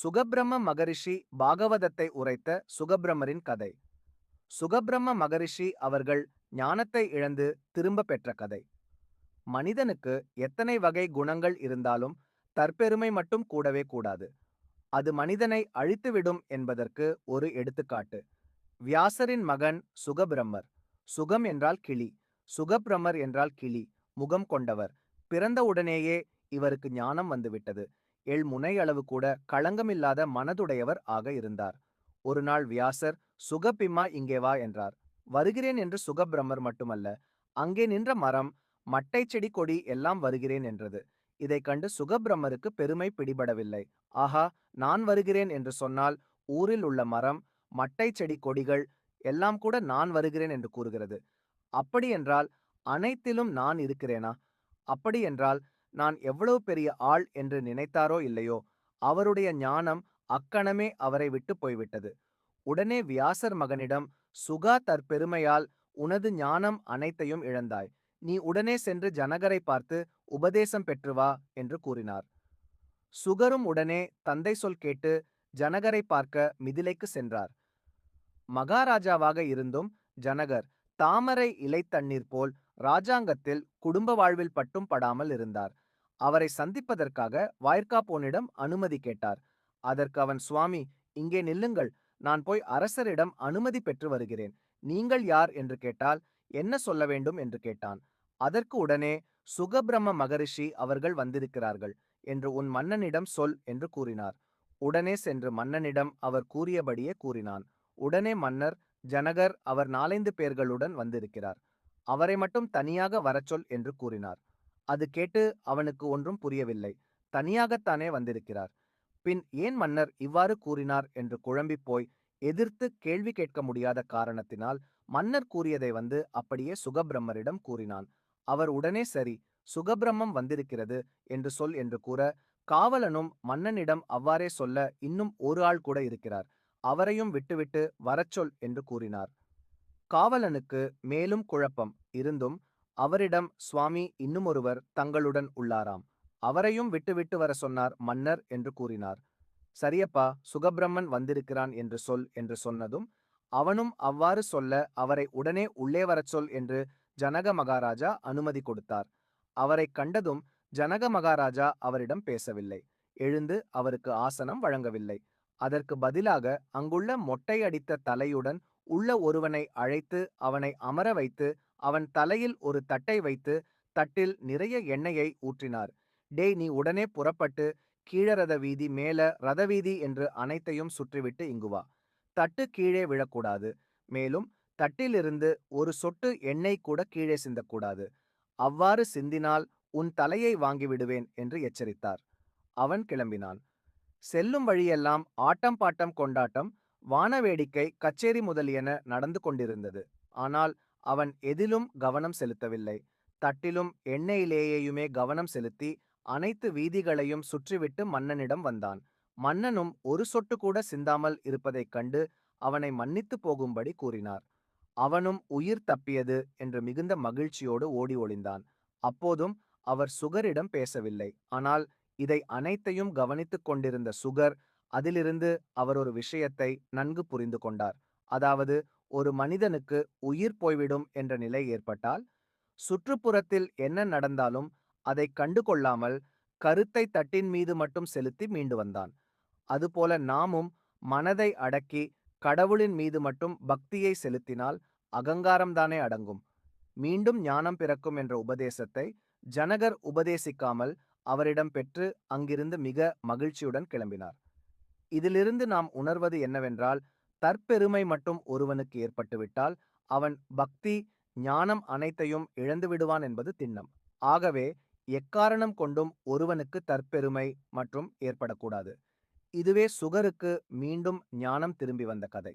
சுகபிரம்ம மகரிஷி பாகவதத்தை உரைத்த சுகபிரம்மரின் கதை. சுகபிரம்ம மகரிஷி அவர்கள் ஞானத்தை இழந்து திரும்ப பெற்ற கதை. மனிதனுக்கு எத்தனை வகை குணங்கள் இருந்தாலும் தற்பெருமை மட்டும் கூடவே கூடாது. அது மனிதனை அழித்துவிடும் என்பதற்கு ஒரு எடுத்துக்காட்டு. வியாசரின் மகன் சுகபிரம்மர் சுகம் என்றால் கிளி. சுகபிரம்மர் என்றால் கிளி. முகம் கொண்டவர். பிறந்தவுடனேயே இவருக்கு ஞானம் வந்துவிட்டது. எள் முனை அளவு கூட களங்கமில்லாத மனதுடையவர் ஆக இருந்தார். ஒரு நாள் வியாசர் சுகபிம்மா இங்கே வா என்றார். வருகிறேன் என்று சுகபிரமர் மட்டுமல்ல அங்கே நின்ற மரம் மட்டை செடி கொடி எல்லாம் வருகிறேன் என்றது. இதைக் கண்டு சுகபிரம்மருக்கு பெருமை பிடிபடவில்லை. ஆஹா நான் வருகிறேன் என்று சொன்னால் ஊரில் உள்ள மரம் மட்டை செடி கொடிகள் எல்லாம் கூட நான் வருகிறேன் என்று கூறுகிறது. அப்படியென்றால் அனைத்திலும் நான் இருக்கிறேனா? அப்படியென்றால் நான் எவ்வளவு பெரிய ஆள் என்று நினைத்தாரோ இல்லையோ அவருடைய ஞானம் அக்கணமே அவரை விட்டு போய்விட்டது. உடனே வியாசர் மகனிடம் சுகா தற்பெருமையால் உனது ஞானம் அனைத்தையும் இழந்தாய். நீ உடனே சென்று ஜனகரை பார்த்து உபதேசம் பெற்று வா என்று கூறினார். சுகரும் உடனே தந்தை சொல் கேட்டு ஜனகரை பார்க்க மிதிலைக்கு சென்றார். மகாராஜாவாக இருந்தும் ஜனகர் தாமரை இலைத்தண்ணீர் போல் ராஜாங்கத்தில் குடும்ப வாழ்வில் பட்டும் படாமல் இருந்தார். அவரை சந்திப்பதற்காக வாய்க்காப்போனிடம் அனுமதி கேட்டார். அதற்கு அவன் சுவாமி இங்கே நில்லுங்கள். நான் போய் அரசரிடம் அனுமதி பெற்று வருகிறேன். நீங்கள் யார்? என்று கேட்டால் என்ன சொல்ல வேண்டும்? என்று கேட்டான். அதற்கு உடனே சுகபிரம்ம மகரிஷி அவர்கள் வந்திருக்கிறார்கள் என்று உன் மன்னனிடம் சொல் என்று கூறினார். உடனே சென்று மன்னனிடம் அவர் கூறியபடியே கூறினான். உடனே மன்னர் ஜனகர் அவர் நாலைந்து பேர்களுடன் வந்திருக்கிறார். அவரை மட்டும் தனியாக வரச்சொல் என்று கூறினார். அது கேட்டு அவனுக்கு ஒன்றும் புரியவில்லை. தனியாகத்தானே வந்திருக்கிறார். பின் ஏன் மன்னர் இவ்வாறு கூறினார் என்று குழம்பிப் போய் எதிர்த்து கேள்வி கேட்க முடியாத காரணத்தினால் மன்னர் கூறியதை வந்து அப்படியே சுகபிரம்மரிடம் கூறினான். அவர் உடனே சரி சுகபிரம்மம் வந்திருக்கிறது என்று சொல் என்று கூற காவலனும் மன்னனிடம் அவ்வாறே சொல்ல இன்னும் ஒரு ஆள் கூட இருக்கிறார். அவரையும் விட்டுவிட்டு வரச்சொல் என்று கூறினார். காவலனுக்கு மேலும் குழப்பம். இருந்தும் அவரிடம் சுவாமி இன்னுமொருவர் தங்களுடன் உள்ளாராம். அவரையும் விட்டுவிட்டு வர சொன்னார் மன்னர் என்று கூறினார். சரியப்பா சுகபிரம்மன் வந்திருக்கிறான் என்று சொல் என்று சொன்னதும் அவனும் அவ்வாறு சொல்ல அவரை உடனே உள்ளே வரச் சொல் என்று ஜனக மகாராஜா அனுமதி கொடுத்தார். அவரை கண்டதும் ஜனக மகாராஜா அவரிடம் பேசவில்லை. எழுந்து அவருக்கு ஆசனம் வழங்கவில்லை. அதற்கு பதிலாக அங்குள்ள மொட்டை அடித்த தலையுடன் உள்ள ஒருவனை அழைத்து அவனை அமர வைத்து அவன் தலையில் ஒரு தட்டை வைத்து தட்டில் நிறைய எண்ணெயை ஊற்றினார். டேய் நீ உடனே புறப்பட்டு கீழரத வீதி மேல ரதவீதி என்று அனைத்தையும் சுற்றிவிட்டு இங்கு வா. தட்டு கீழே விழக்கூடாது. மேலும் தட்டிலிருந்து ஒரு சொட்டு எண்ணெய் கூட கீழே சிந்தக்கூடாது. அவ்வாறு சிந்தினால் உன் தலையை வாங்கிவிடுவேன் என்று எச்சரித்தார். அவன் கிளம்பினான். செல்லும் வழியெல்லாம் ஆட்டம் பாட்டம் கொண்டாட்டம் வானவேடிக்கை கச்சேரி முதலியன நடந்து கொண்டிருந்தது. ஆனால் அவன் எதிலும் கவனம் செலுத்தவில்லை. தட்டிலும் எண்ணெயிலேயேயுமே கவனம் செலுத்தி அனைத்து வீதிகளையும் சுற்றிவிட்டு மன்னனிடம் வந்தான். மன்னனும் ஒரு சொட்டு கூட சிந்தாமல் இருப்பதைக் கண்டு அவனை மன்னித்து போகும்படி கூறினார். அவனும் உயிர் தப்பியது என்று மிகுந்த மகிழ்ச்சியோடு ஓடி ஒளிந்தான். அப்போதும் அவர் சுகரிடம் பேசவில்லை. ஆனால் இதை அனைத்தையும் கவனித்துக் கொண்டிருந்த சுகர் அதிலிருந்து அவர் ஒரு விஷயத்தை நன்கு புரிந்து கொண்டார். அதாவது ஒரு மனிதனுக்கு உயிர் போய்விடும் என்ற நிலை ஏற்பட்டால் சுற்றுப்புறத்தில் என்ன நடந்தாலும் அதை கண்டு கொள்ளாமல் கருத்தை தட்டின் மீது மட்டும் செலுத்தி மீண்டு வந்தான். அதுபோல நாமும் மனதை அடக்கி கடவுளின் மீது மட்டும் பக்தியை செலுத்தினால் அகங்காரம்தானே அடங்கும். மீண்டும் ஞானம் பிறக்கும் என்ற உபதேசத்தை ஜனகர் உபதேசிக்காமல் அவரிடம் பெற்று அங்கிருந்து மிக மகிழ்ச்சியுடன் கிளம்பினார். இதிலிருந்து நாம் உணர்வது என்னவென்றால் தற்பெருமை மட்டும் ஒருவனுக்கு ஏற்பட்டுவிட்டால் அவன் பக்தி ஞானம் அனைத்தையும் இழந்து விடுவான் என்பது திண்ணம். ஆகவே எக்காரணம் கொண்டும் ஒருவனுக்கு தற்பெருமை மற்றும் ஏற்படக்கூடாது. இதுவே சுகருக்கு மீண்டும் ஞானம் திரும்பி வந்த கதை.